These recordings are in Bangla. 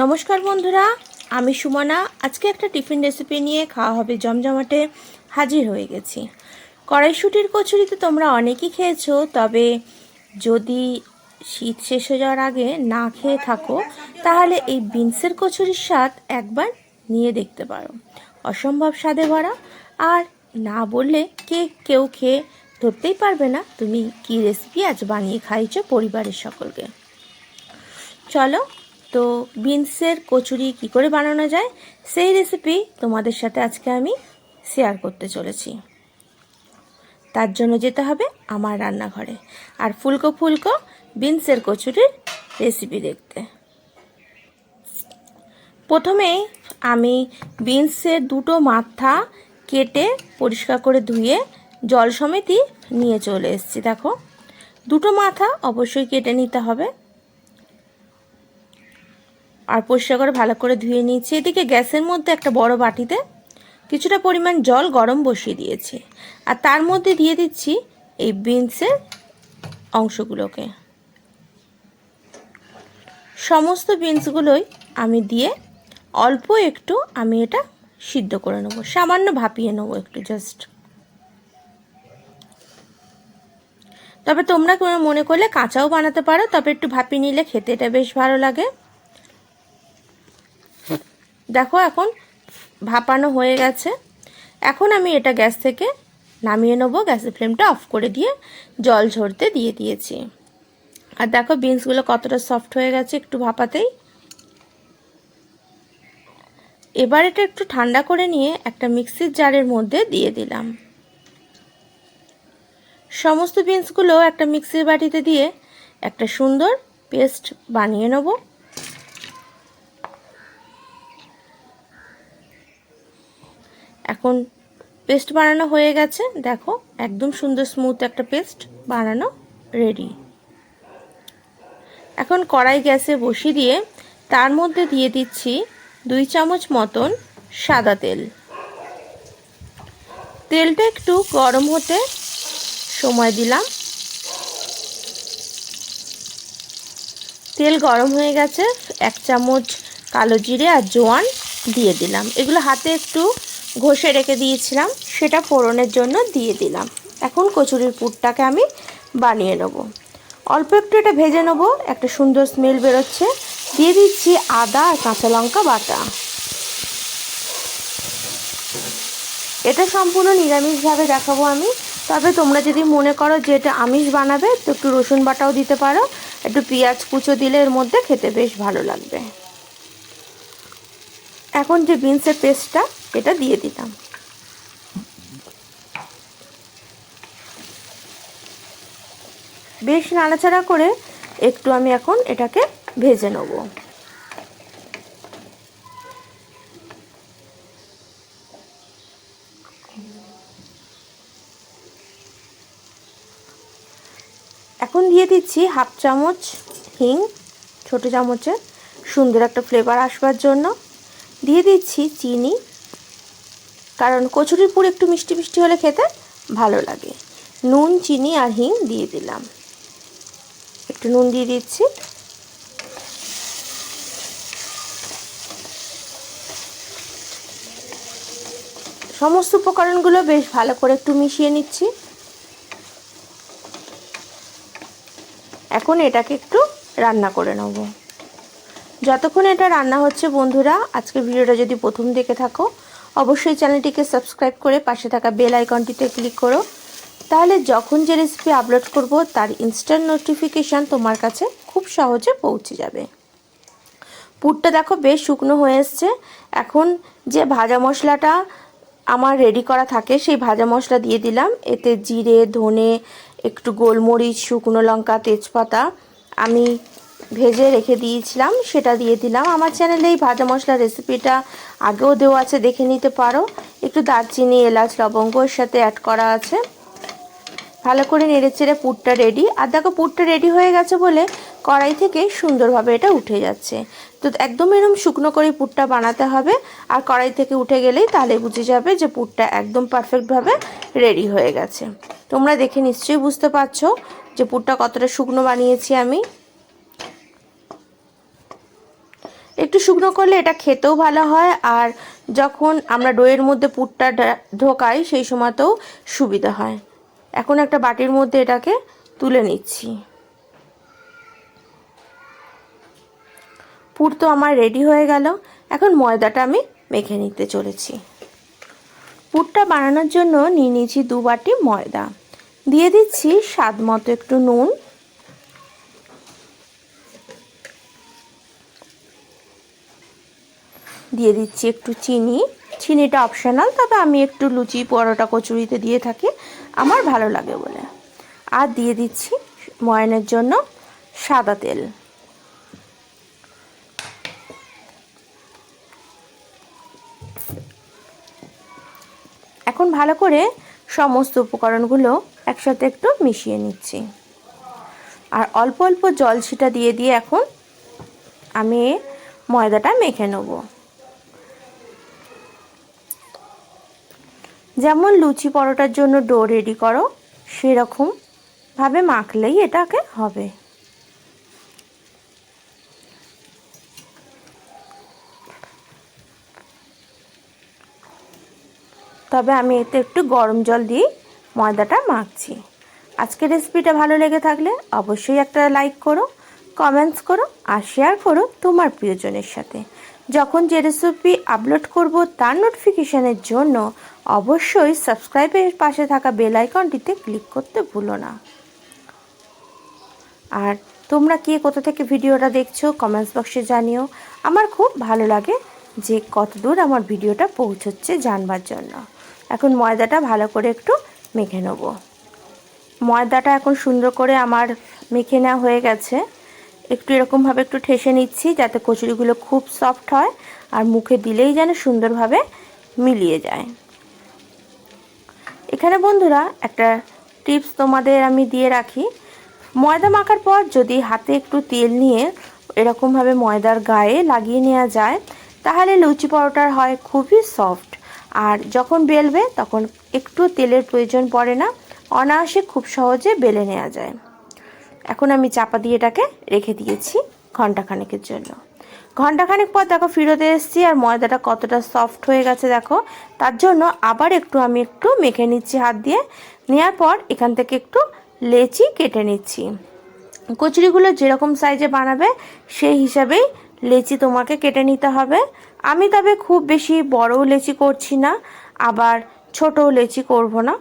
নমস্কার বন্ধুরা, আমি সুমনা। আজকে একটা টিফিন রেসিপি নিয়ে খাওয়া হবে জমজমাটে। হাজির হয়ে গেছি। কড়াইশুটির কচুরি তো তোমরা অনেকেই খেয়েছো, তবে যদি শীত শেষ হয়ে যাওয়ার আগে না খেয়ে থাকো, তাহলে এই বিনসের কচুরির স্বাদ একবার নিয়ে দেখতে পারো। অসম্ভব স্বাদে ভরা। আর না বললে কে কেউ খেয়ে ধরতেই পারবে না। তুমি কি রেসিপি আজ বানিয়ে খাইছো পরিবারের সকলকে? চলো তো বিনসের কচুরি কি করে বানানো যায়, সেই রেসিপি তোমাদের সাথে আজকে আমি শেয়ার করতে চলেছি। তার জন্য যেতে হবে আমার রান্নাঘরে। আর ফুলকো ফুলকো বিনসের কচুরির রেসিপি দেখতে। প্রথমেই আমি বিনসের দুটো মাথা কেটে পরিষ্কার করে ধুয়ে জল সমেতই নিয়ে চলে এসেছি। দেখো, দুটো মাথা অবশ্যই কেটে নিতে হবে। আর পরিষ্কার করে ভালো করে ধুয়ে নিয়েছি। এদিকে গ্যাসের মধ্যে একটা বড় বাটিতে কিছুটা পরিমাণ জল গরম বসিয়ে দিয়েছি। আর তার মধ্যে দিয়ে দিচ্ছি এই বিনসের অংশগুলোকে। সমস্ত বিনসগুলোই আমি দিয়ে অল্প একটু আমি এটা সিদ্ধ করে নেব। সামান্য ভাপিয়ে নেব একটু জাস্ট তবে তোমরা মনে করলে কাঁচাও বানাতে পারো, তবে একটু ভাপিয়ে নিলে খেতে এটা বেশ ভালো লাগে। দেখো এখন ভাপানো হয়ে গেছে। এখন আমি এটা গ্যাস থেকে নামিয়ে নেব। গ্যাসের ফ্লেমটা অফ করে দিয়ে জল ঝরতে দিয়ে দিয়েছি। আর দেখো বিনসগুলো কতটা সফট হয়ে গেছে একটু ভাপাতেই। এবার এটা একটু ঠান্ডা করে নিয়ে একটা মিক্সির জারের মধ্যে দিয়ে দিলাম। সমস্ত বিনসগুলো একটা মিক্সির বাটিতে দিয়ে একটা সুন্দর পেস্ট বানিয়ে নেব। এখন পেস্ট বানানো হয়ে গেছে। দেখো, একদম সুন্দর স্মুথ একটা পেস্ট বানানো রেডি এখন কড়াই গ্যাসে বসিয়ে দিয়ে তার মধ্যে দিয়ে দিচ্ছি দুই চামচ মতন সাদা তেল। তেলটা একটু গরম হতে সময় দিলাম। তেল গরম হয়ে গেছে, এক চামচ কালো জিরে আর জোয়ান দিয়ে দিলাম। এগুলো হাতে একটু ঘষে রেখে দিয়েছিলাম, সেটা ফোড়নের জন্য দিয়ে দিলাম। এখন কচুরির পুরটাকে আমি বানিয়ে নেব। অল্প একটু এটা ভেজে নেব, একটা সুন্দর স্মেল বেরোচ্ছে। দিয়ে দিচ্ছি আদা আর কাঁচা লঙ্কা বাটা। এটা সম্পূর্ণ নিরামিষভাবে দেখাবো আমি। তবে তোমরা যদি মনে করো যে এটা আমিষ বানাবে, তো একটু রসুন বাটাও দিতে পারো। একটু পেঁয়াজ কুচো দিলে এর মধ্যে খেতে বেশ ভালো লাগবে। এখন যে বিনসের পেস্টটা এটা দিয়ে দিলাম। বেশ নাড়াচাড়া করে একটু আমি এখন এটাকে ভেজে নেব। এখন দিয়ে দিচ্ছি হাফ চামচ হিং, ছোটো চামচের সুন্দর একটা ফ্লেভার আসবার জন্য। দিয়ে দিচ্ছি চিনি কারণ কচুরির পুর একটু মিষ্টি মিষ্টি হলে খেতে ভালো লাগে। নুন, চিনি আর হিং দিয়ে দিলাম। একটু নুন দিয়ে দিচ্ছি। সমস্ত উপকরণগুলো বেশ ভালো করে একটু মিশিয়ে নিচ্ছি। এখন এটাকে একটু রান্না করে নেব। যতক্ষণ এটা রান্না হচ্ছে বন্ধুরা আজকে ভিডিওটা যদি প্রথম দেখে থাকো অবশ্যই চ্যানেলটিকে সাবস্ক্রাইব করে পাশে থাকা বেল আইকনটিতে ক্লিক করো। তাহলে যখন যে রেসিপি আপলোড করব, তার ইনস্ট্যান্ট নোটিফিকেশান তোমার কাছে খুব সহজে পৌঁছে যাবে। পুরটা দেখো বেশ শুকনো হয়ে এসছে। এখন যে ভাজা মশলাটা আমার রেডি করা থাকে, সেই ভাজা মশলা দিয়ে দিলাম। এতে জিরে, ধনে, একটু গোলমরিচ, শুকনো লঙ্কা, তেজপাতা, আমি ভেজে রেখে দিয়েছিলাম, সেটা দিয়ে দিলাম। আমার চ্যানেলে এই ভাজা মশলা রেসিপিটা আগেও দেওয়া আছে, দেখে নিতে পারো। একটু দারচিনি, এলাচ, লবঙ্গ এর সাথে অ্যাড করা আছে। ভালো করে নেড়ে চেড়ে পুরটা রেডি আর দেখো, পুরটা রেডি হয়ে গেছে বলে কড়াই থেকে সুন্দরভাবে এটা উঠে যাচ্ছে। তো একদম এরকম শুকনো করে পুরটা বানাতে হবে। আর কড়াই থেকে উঠে গেলেই তাহলে বুঝে যাবে যে পুরটা একদম পারফেক্টভাবে রেডি হয়ে গেছে। তোমরা দেখে নিশ্চয়ই বুঝতে পারছ যে পুরটা কতটা শুকনো বানিয়েছি আমি। একটু শুকনো করলে এটা খেতেও ভালো হয়, আর যখন আমরা ডোয়ের মধ্যে পুরটা ঢোকাই সেই সময়তেও সুবিধা হয়। এখন একটা বাটির মধ্যে এটাকে তুলে নিচ্ছি। পুর তো আমার রেডি হয়ে গেল, এখন ময়দাটা আমি মেখে নিতে চলেছি। পুরটা বানানোর জন্য নিয়ে নিয়েছি দু বাটি ময়দা। দিয়ে দিচ্ছি স্বাদ মতো একটু নুন দিয়ে দিচ্ছি একটু চিনি। চিনিটা অপশনাল তবে আমি একটু লুচি, পরোটা, কচুরিতে দিয়ে থাকি। আমার ভালো লাগে বলে। আর দিয়ে দিচ্ছি ময়নের জন্য সাদা তেল। এখন ভালো করে সমস্ত উপকরণগুলো একসাথে একটু মিশিয়ে নিচ্ছি। আর অল্প অল্প জল ছিটা দিয়ে দিয়ে এখন আমি ময়দাটা মেখে নেব। যেমন লুচি পরোটার জন্য ডো রেডি করো, সেরকম ভাবে মাখলেই এটাকে হবে। তবে আমি এতে একটু গরম জল দিয়ে ময়দাটা মাখছি। আজকের রেসিপিটা ভালো লেগে থাকলে অবশ্যই একটা লাইক করো কমেন্টস করো আর শেয়ার করো তোমার প্রিয়জনের সাথে। যখন যে রেসিপি আপলোড করব তার নোটিফিকেশানের জন্য অবশ্যই সাবস্ক্রাইবের পাশে থাকা বেল আইকনটিতে ক্লিক করতে ভুলো না। আর তোমরা কে কোথা থেকে ভিডিওটা দেখছ কমেন্টস বক্সে জানিও। আমার খুব ভালো লাগে যে কত দূর আমার ভিডিওটা পৌঁছচ্ছে জানবার জন্য। এখন ময়দাটা ভালো করে একটু মেখে নেব। ময়দাটা এখন সুন্দর করে আমার মেখে নেওয়া হয়ে গেছে। একটু এরকমভাবে একটু ঠেসে নিচ্ছি যাতে কচুরিগুলো খুব সফট হয় আর মুখে দিলেই যেন সুন্দরভাবে মিলিয়ে যায়। এখানে বন্ধুরা একটা টিপস তোমাদের আমি দিয়ে রাখি। ময়দা মাখার পর যদি হাতে একটু তেল নিয়ে এরকমভাবে ময়দার গায়ে লাগিয়ে নেওয়া যায়, তাহলে লুচি পরোটার হয় খুবই সফট আর যখন বেলবে তখন একটু তেলের প্রয়োজন পড়ে না, অনায়াসে খুব সহজে বেলে নেওয়া যায়। এখন আমি চাপা দিয়ে এটাকে রেখে দিয়েছি ঘন্টাখানেকের জন্য। ঘন্টাখানেক পর দেখো ফিরতে এসেছি আর ময়দাটা কতটা সফট হয়ে গেছে দেখো। তার জন্য আবার একটু আমি একটু মেখে নিচ্ছি হাত দিয়ে। নেওয়ার পর এখান থেকে একটু লেচি কেটে নিচ্ছি। কচুরিগুলো যেরকম সাইজে বানাবে, সেই হিসাবেই লেচি তোমাকে কেটে নিতে হবে। আমি তবে খুব বেশি বড়ও লেচি করছি না, আবার ছোটও লেচি করব না।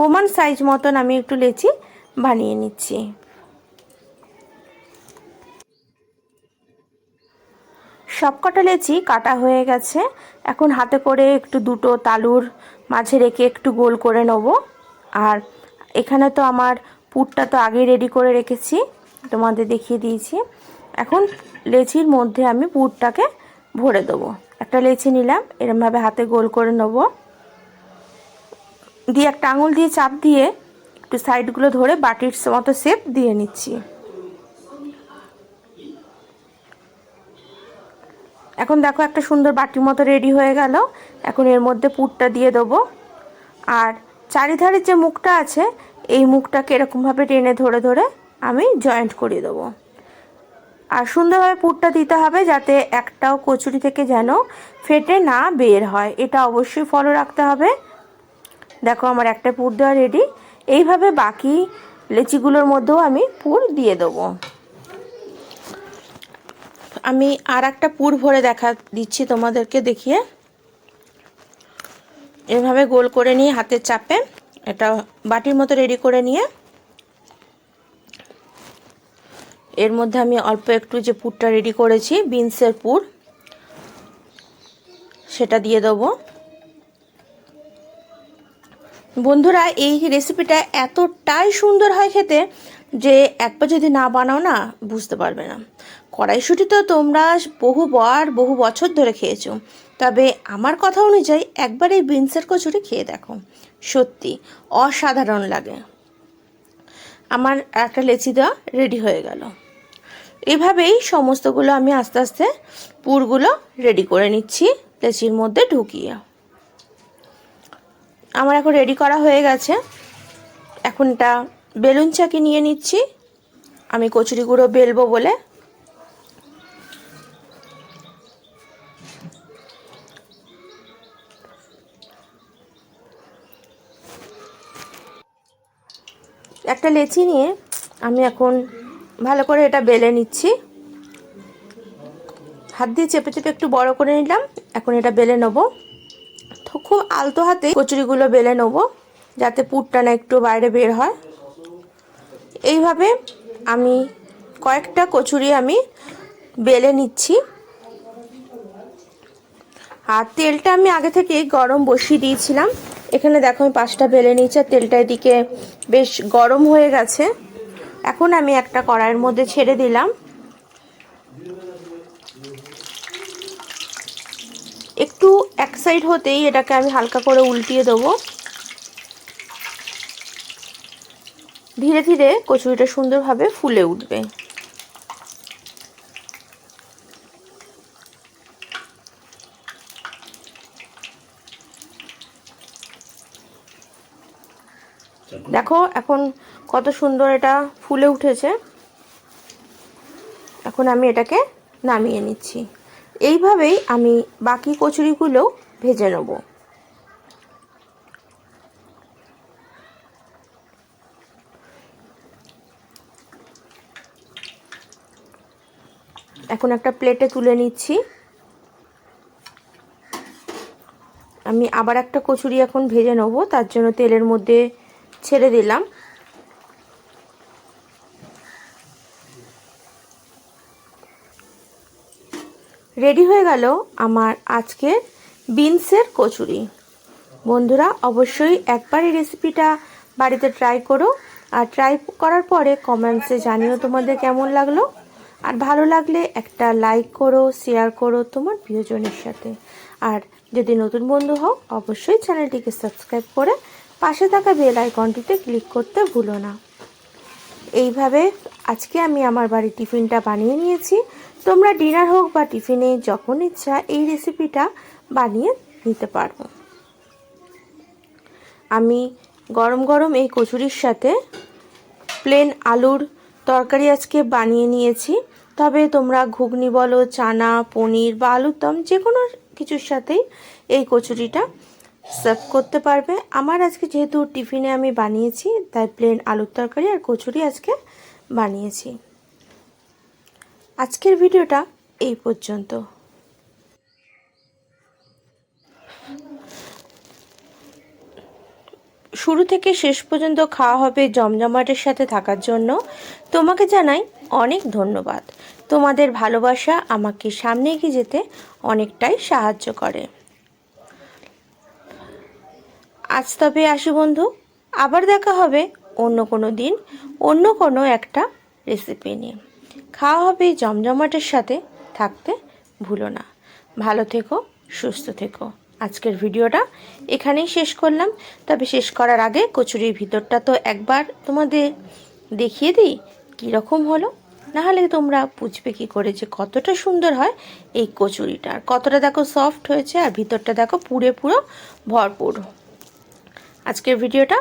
প্রমাণ সাইজ মতন আমি একটু লেচি বানিয়ে নিচ্ছি। সবকটা লেচি কাটা হয়ে গেছে। এখন হাতে করে একটু দুটো তালুর মাঝে রেখে একটু গোল করে নেব। আর এখানে তো আমার পুরটা তো আগেই রেডি করে রেখেছি, তোমাদের দেখিয়ে দিয়েছি। এখন লেচির মধ্যে আমি পুরটাকে ভরে দেবো। একটা লেচি নিলাম, এরমভাবে হাতে গোল করে নেব। দিয়ে একটা আঙুল দিয়ে চাপ দিয়ে একটু সাইডগুলো ধরে বাটির মতো শেপ দিয়ে নিচ্ছি। এখন দেখো একটা সুন্দর বাটির মতো রেডি হয়ে গেল। এখন এর মধ্যে পুরটা দিয়ে দেবো। আর চারিধারের যে মুখটা আছে, এই মুখটাকে এরকমভাবে টেনে ধরে ধরে আমি জয়েন্ট করিয়ে দেবো। আর সুন্দরভাবে পুরটা দিতে হবে যাতে একটাও কচুরি থেকে যেন ফেটে না বের হয়। এটা অবশ্যই ফলো রাখতে হবে। দেখো আমার একটা পুর দেওয়া রেডি এইভাবে বাকি লেচিগুলোর মধ্যেও আমি পুর দিয়ে দেবো। আমি আর একটা পুর ভরে দেখা দিচ্ছি তোমাদেরকে দেখিয়ে। এভাবে গোল করে নিয়ে হাতের চাপে এটা বাটির মতো রেডি করে নিয়ে। এর মধ্যে আমি অল্প একটু যে পুরটা রেডি করেছি বিনসের পুর, সেটা দিয়ে দেবো। বন্ধুরা, এই রেসিপিটা এতটাই সুন্দর হয় খেতে যে একবার যদি না বানাও না, বুঝতে পারবে না। কড়াইশুঁটি তো তোমরা বহুবার, বহু বছর ধরে খেয়েছো। তবে আমার কথা অনুযায়ী একবার এই বিনসের কচুরি খেয়ে দেখো। সত্যি অসাধারণ লাগে। আমার একটা লেচি দেওয়া রেডি হয়ে গেল। এভাবেই সমস্তগুলো আমি আস্তে আস্তে পুরগুলো রেডি করে নিচ্ছি, লেচির মধ্যে ঢুকিয়ে। আমার এখন রেডি করা হয়ে গেছে। এখনটা বেলুন চাকি নিয়ে নিচ্ছি। আমি কচুরি গুঁড়ো বেলবো বলে। একটা লেচি নিয়ে আমি এখন ভালো করে এটা বেলে নিচ্ছি। হাত দিয়ে চেপে চেপে একটু বড় করে নিলাম। এখন এটা বেলে নেব। তো খুব আলতো হাতে কচুরিগুলো বেলে নেব, যাতে পুরটা না একটু বাইরে বের হয়। এইভাবে আমি কয়েকটা কচুরি আমি বেলে নিচ্ছি। আর তেলটা আমি আগে থেকে গরম বসিয়ে দিয়েছিলাম। এখানে দেখো আমি পাঁচটা বেলে নিচ্ছি আর তেলটা এদিকে বেশ গরম হয়ে গেছে। এখন আমি একটা কড়াইয়ের মধ্যে ছেড়ে দিলাম। একটু এক সাইড হতেই এটাকে আমি হালকা করে উল্টিয়ে দেবো। ধীরে ধীরে কচুরিটা সুন্দরভাবে ফুলে উঠবে। দেখো এখন কত সুন্দর এটা ফুলে উঠেছে। এখন আমি এটাকে নামিয়ে নিচ্ছি। এইভাবেই আমি বাকি কচুরিগুলো ভেজে নেব। এখন একটা প্লেটে তুলে নিচ্ছি। আমি আবার একটা কচুরি এখন ভেজে নেব, তার জন্য তেলের মধ্যে ছেড়ে দিলাম। রেডি হয়ে গেল আমার আজকের বিনসের কচুরি। বন্ধুরা, অবশ্যই একবার এই রেসিপিটা বাড়িতে ট্রাই করো। আর ট্রাই করার পরে কমেন্টসে জানিও তোমাদের কেমন লাগল। আর ভালো লাগলে একটা লাইক করো শেয়ার করো তোমার প্রিয়জনের সাথে। আর যদি নতুন বন্ধু হও, অবশ্যই চ্যানেলটিকে সাবস্ক্রাইব করে পাশে থাকা বেল আইকনটিতে ক্লিক করতে ভুলো না। এইভাবে আজকে আমি আমার বাড়ির টিফিনটা বানিয়ে নিয়েছি। তোমরা ডিনার হোক বা টিফিনে, যখন ইচ্ছা এই রেসিপিটা বানিয়ে নিতে পারব আমি গরম গরম এই কচুরির সাথে প্লেন আলুর তরকারি আজকে বানিয়ে নিয়েছি। তবে তোমরা ঘুগনি বলো, চানা, পনির বা আলুর দম যে কোনো কিছুর সাথেই এই কচুরিটা সার্ভ করতে পারবে। আমার আজকে যেহেতু টিফিনে আমি বানিয়েছি, তাই প্লেন আলুর তরকারি আর কচুরি আজকে বানিয়েছি। আজকের ভিডিওটা এই পর্যন্ত। শুরু থেকে শেষ পর্যন্ত খাওয়া হবে জমজমাটের সাথে থাকার জন্য। তোমাকে জানাই অনেক ধন্যবাদ। তোমাদের ভালোবাসা আমাকে সামনে এগিয়ে যেতে অনেকটাই সাহায্য করে। আজ তবে আসি বন্ধু, আবার দেখা হবে অন্য কোনো দিন, অন্য কোনো একটা রেসিপি নিয়ে। খাওয়া হবে জমজমাটের সাথে। থাকতে ভুলো না। ভালো থেকো, সুস্থ থেকো। আজকের ভিডিওটা এখানেই শেষ করলাম। তবে শেষ করার আগে কচুরির ভিতরটা তো একবার তোমাদের দেখিয়ে দিই, কীরকম হলো। নাহলে তোমরা বুঝবে কি করে যে কতটা সুন্দর হয় এই কচুরিটা। আর কতটা দেখো সফট হয়েছে আর ভিতরটা দেখো পুরে পুরো ভরপুর। আজকের ভিডিওটা